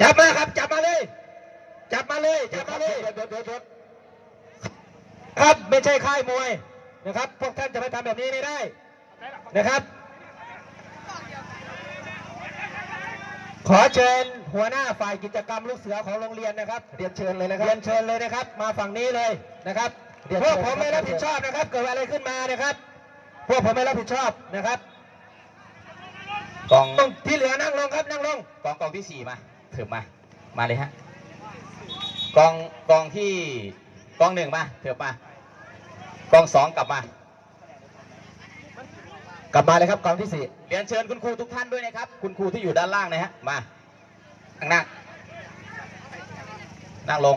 จับมาเลย จับมาเลยจับมาเลยเดี๋ยวเดี๋ยวเดี๋ยวเดี๋ยวครับไม่ใช่ค่ายมวยนะครับ พวกท่านจะไปทำแบบนี้ไม่ได้นะครับ ขอเชิญหัวหน้าฝ่ายกิจกรรมลูกเสือของโรงเรียนนะครับเรียนเชิญเลยนะครับเรียนเชิญเลยนะครับ มาฝั่งนี้เลยนะครับเรียนพเชิวญกผมไม่รับผิดชอบนะครับ เกิดอะไรขึ้นมานะครับ พวกผมไม่รับผิดชอบนะครับกองที่เหลือนั่งลงครับนั่งลงกองกองที่สี่มา เถิบมา มาเลยฮะกองกองที่กองหนึ่งมาเถิบมากองสองกลับมา กลับมาเลยครับกองที่สี่เรียนเชิญคุณครูทุกท่านด้วยนะครับ คุณครูที่อยู่ด้านล่างนะฮะมานั่งนั่งนั่งลง